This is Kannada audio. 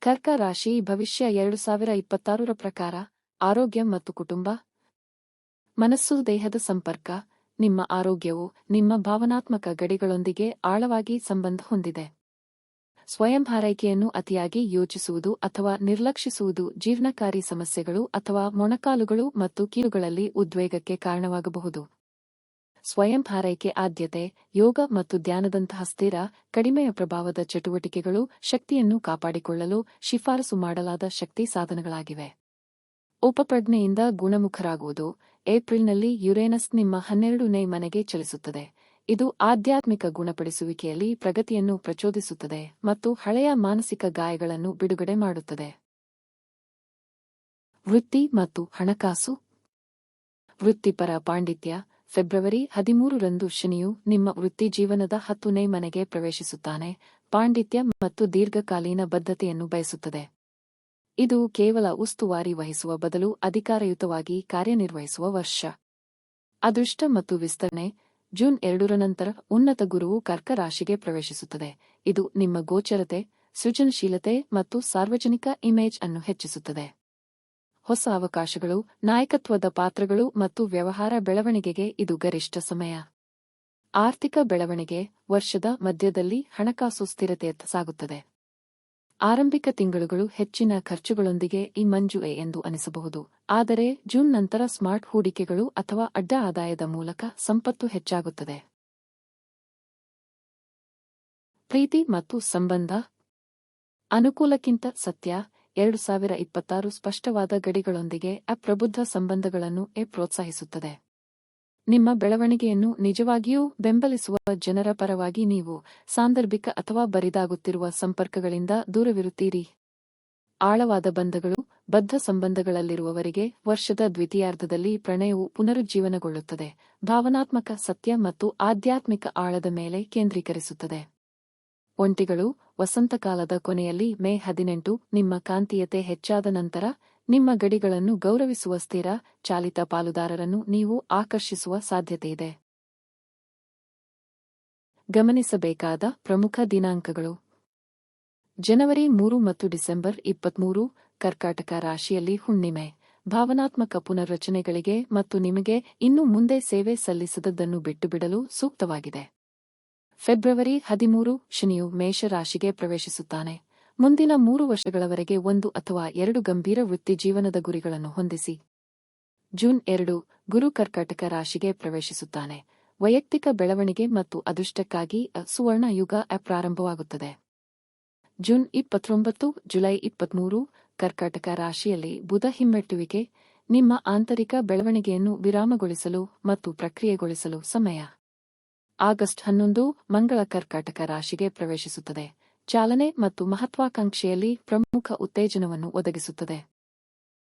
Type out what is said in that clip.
ಕರ್ಕ ರಾಶಿ ಭವಿಷ್ಯ ಎರಡು ಸಾವಿರ ಇಪ್ಪತ್ತಾರರ ಪ್ರಕಾರ, ಆರೋಗ್ಯ ಮತ್ತು ಕುಟುಂಬ. ಮನಸ್ಸು, ದೇಹದ ಸಂಪರ್ಕ, ನಿಮ್ಮ ಆರೋಗ್ಯವು ನಿಮ್ಮ ಭಾವನಾತ್ಮಕ ಗಡಿಗಳೊಂದಿಗೆ ಆಳವಾಗಿ ಸಂಬಂಧ ಹೊಂದಿದೆ. ಸ್ವಯಂ ಹಾರೈಕೆಯನ್ನು ಅತಿಯಾಗಿ ಯೋಚಿಸುವುದು ಅಥವಾ ನಿರ್ಲಕ್ಷಿಸುವುದು ಜೀವನಕಾರಿ ಸಮಸ್ಯೆಗಳು ಅಥವಾ ಮೊಣಕಾಲುಗಳು ಮತ್ತು ಕೀಲುಗಳಲ್ಲಿ ಉದ್ವೇಗಕ್ಕೆ ಕಾರಣವಾಗಬಹುದು. ಸ್ವಯಂ ಹಾರೈಕೆ ಆದ್ಯತೆ, ಯೋಗ ಮತ್ತು ಧ್ಯಾನದಂತಹ ಸ್ಥಿರ, ಕಡಿಮೆಯ ಪ್ರಭಾವದ ಚಟುವಟಿಕೆಗಳು ಶಕ್ತಿಯನ್ನು ಕಾಪಾಡಿಕೊಳ್ಳಲು ಶಿಫಾರಸು ಮಾಡಲಾದ ಶಕ್ತಿ ಸಾಧನಗಳಾಗಿವೆ. ಉಪಪ್ರಜ್ಞೆಯಿಂದ ಗುಣಮುಖರಾಗುವುದು ಏಪ್ರಿಲ್ನಲ್ಲಿ ಯುರೇನಸ್ ನಿಮ್ಮ ಹನ್ನೆರಡನೇ ಮನೆಗೆ ಚಲಿಸುತ್ತದೆ. ಇದು ಆಧ್ಯಾತ್ಮಿಕ ಗುಣಪಡಿಸುವಿಕೆಯಲ್ಲಿ ಪ್ರಗತಿಯನ್ನು ಪ್ರಚೋದಿಸುತ್ತದೆ ಮತ್ತು ಹಳೆಯ ಮಾನಸಿಕ ಗಾಯಗಳನ್ನು ಬಿಡುಗಡೆ ಮಾಡುತ್ತದೆ. ವೃತ್ತಿ ಮತ್ತು ಹಣಕಾಸು ವೃತ್ತಿಪರ ಪಾಂಡಿತ್ಯ ಫೆಬ್ರವರಿ ಹದಿಮೂರರಂದು ಶನಿಯು ನಿಮ್ಮ ವೃತ್ತಿ ಜೀವನದ ಹತ್ತನೇ ಮನೆಗೆ ಪ್ರವೇಶಿಸುತ್ತಾನೆ. ಪಾಂಡಿತ್ಯ ಮತ್ತು ದೀರ್ಘಕಾಲೀನ ಬದ್ಧತೆಯನ್ನು ಬಯಸುತ್ತದೆ. ಇದು ಕೇವಲ ಉಸ್ತುವಾರಿ ವಹಿಸುವ ಬದಲು ಅಧಿಕಾರಯುತವಾಗಿ ಕಾರ್ಯನಿರ್ವಹಿಸುವ ವರ್ಷ. ಅದೃಷ್ಟ ಮತ್ತು ವಿಸ್ತರಣೆ. ಜೂನ್ ಎರಡರ ನಂತರ ಉನ್ನತ ಗುರುವು ಕರ್ಕರಾಶಿಗೆ ಪ್ರವೇಶಿಸುತ್ತದೆ. ಇದು ನಿಮ್ಮ ಗೋಚರತೆ, ಸೃಜನಶೀಲತೆ ಮತ್ತು ಸಾರ್ವಜನಿಕ ಇಮೇಜ್ ಅನ್ನು ಹೆಚ್ಚಿಸುತ್ತದೆ. ಹೊಸ ಅವಕಾಶಗಳು, ನಾಯಕತ್ವದ ಪಾತ್ರಗಳು ಮತ್ತು ವ್ಯವಹಾರ ಬೆಳವಣಿಗೆಗೆ ಇದು ಗರಿಷ್ಠ ಸಮಯ. ಆರ್ಥಿಕ ಬೆಳವಣಿಗೆ ವರ್ಷದ ಮಧ್ಯದಲ್ಲಿ ಹಣಕಾಸು ಸ್ಥಿರತೆಯತ್ತ ಸಾಗುತ್ತದೆ. ಆರಂಭಿಕ ತಿಂಗಳುಗಳು ಹೆಚ್ಚಿನ ಖರ್ಚುಗಳೊಂದಿಗೆ ಈ ಮಂಜುವೆ ಎಂದು ಅನಿಸಬಹುದು. ಆದರೆ ಜೂನ್ ನಂತರ ಸ್ಮಾರ್ಟ್ ಹೂಡಿಕೆಗಳು ಅಥವಾ ಅಡ್ಡ ಆದಾಯದ ಮೂಲಕ ಸಂಪತ್ತು ಹೆಚ್ಚಾಗುತ್ತದೆ. ಪ್ರೀತಿ ಮತ್ತು ಸಂಬಂಧ. ಅನುಕೂಲಕ್ಕಿಂತ ಸತ್ಯ ಎರಡು ಸಾವಿರ ಇಪ್ಪತ್ತಾರು ಸ್ಪಷ್ಟವಾದ ಗಡಿಗಳೊಂದಿಗೆ ಅಪ್ರಬುದ್ಧ ಸಂಬಂಧಗಳನ್ನು ಎ ಪ್ರೋತ್ಸಾಹಿಸುತ್ತದೆ. ನಿಮ್ಮ ಬೆಳವಣಿಗೆಯನ್ನು ನಿಜವಾಗಿಯೂ ಬೆಂಬಲಿಸುವ ಜನರ ಪರವಾಗಿ ನೀವು ಸಾಂದರ್ಭಿಕ ಅಥವಾ ಬರಿದಾಗುತ್ತಿರುವ ಸಂಪರ್ಕಗಳಿಂದ ದೂರವಿರುತ್ತೀರಿ. ಆಳವಾದ ಬಂಧಗಳು, ಬದ್ಧ ಸಂಬಂಧಗಳಲ್ಲಿರುವವರಿಗೆ ವರ್ಷದ ದ್ವಿತೀಯಾರ್ಧದಲ್ಲಿ ಪ್ರಣಯವು ಪುನರುಜ್ಜೀವನಗೊಳ್ಳುತ್ತದೆ, ಭಾವನಾತ್ಮಕ ಸತ್ಯ ಮತ್ತು ಆಧ್ಯಾತ್ಮಿಕ ಆಳದ ಮೇಲೆ ಕೇಂದ್ರೀಕರಿಸುತ್ತದೆ. ಒಂಟಿಗಳು ವಸಂತಕಾಲದ ಕೊನೆಯಲ್ಲಿ ಮೇ ಹದಿನೆಂಟು ನಿಮ್ಮ ಕಾಂತೀಯತೆ ಹೆಚ್ಚಾದ ನಂತರ ನಿಮ್ಮ ಗಡಿಗಳನ್ನು ಗೌರವಿಸುವ ಸ್ಥಿರ, ಚಾಲಿತ ಪಾಲುದಾರರನ್ನು ನೀವು ಆಕರ್ಷಿಸುವ ಸಾಧ್ಯತೆಯಿದೆ. ಗಮನಿಸಬೇಕಾದ ಪ್ರಮುಖ ದಿನಾಂಕಗಳು. ಜನವರಿ ಮೂರು ಮತ್ತು ಡಿಸೆಂಬರ್ ಇಪ್ಪತ್ಮೂರು, ಕರ್ಕಾಟಕ ರಾಶಿಯಲ್ಲಿ ಹುಣ್ಣಿಮೆ. ಭಾವನಾತ್ಮಕ ಪುನರ್ರಚನೆಗಳಿಗೆ ಮತ್ತು ನಿಮಗೆ ಇನ್ನು ಮುಂದೆ ಸೇವೆ ಸಲ್ಲಿಸದದ್ದನ್ನು ಬಿಟ್ಟುಬಿಡಲು ಸೂಕ್ತವಾಗಿದೆ. ಫೆಬ್ರವರಿ ಹದಿಮೂರು ಶನಿಯು ಮೇಷರಾಶಿಗೆ ಪ್ರವೇಶಿಸುತ್ತಾನೆ. ಮುಂದಿನ ಮೂರು ವರ್ಷಗಳವರೆಗೆ ಒಂದು ಅಥವಾ ಎರಡು ಗಂಭೀರ ವೃತ್ತಿ ಜೀವನದ ಗುರಿಗಳನ್ನು ಹೊಂದಿಸಿ. ಜೂನ್ ಎರಡು, ಗುರು ಕರ್ಕಾಟಕ ರಾಶಿಗೆ ಪ್ರವೇಶಿಸುತ್ತಾನೆ. ವೈಯಕ್ತಿಕ ಬೆಳವಣಿಗೆ ಮತ್ತು ಅದೃಷ್ಟಕ್ಕಾಗಿ ಸುವರ್ಣ ಯುಗ ಪ್ರಾರಂಭವಾಗುತ್ತದೆ. ಜೂನ್ ಇಪ್ಪತ್ತೊಂಬತ್ತು, ಜುಲೈ ಇಪ್ಪತ್ಮೂರು, ಕರ್ಕಾಟಕ ರಾಶಿಯಲ್ಲಿ ಬುಧ ಹಿಮ್ಮೆಟ್ಟುವಿಕೆ, ನಿಮ್ಮ ಆಂತರಿಕ ಬೆಳವಣಿಗೆಯನ್ನು ವಿರಾಮಗೊಳಿಸಲು ಮತ್ತು ಪ್ರಕ್ರಿಯೆಗೊಳಿಸಲು ಸಮಯ. ಆಗಸ್ಟ್ ಹನ್ನೊಂದು ಮಂಗಳ ಕರ್ಕಾಟಕ ರಾಶಿಗೆ ಪ್ರವೇಶಿಸುತ್ತದೆ. ಚಾಲನೆ ಮತ್ತು ಮಹತ್ವಾಕಾಂಕ್ಷೆಯಲ್ಲಿ ಪ್ರಮುಖ ಉತ್ತೇಜನವನ್ನು ಒದಗಿಸುತ್ತದೆ.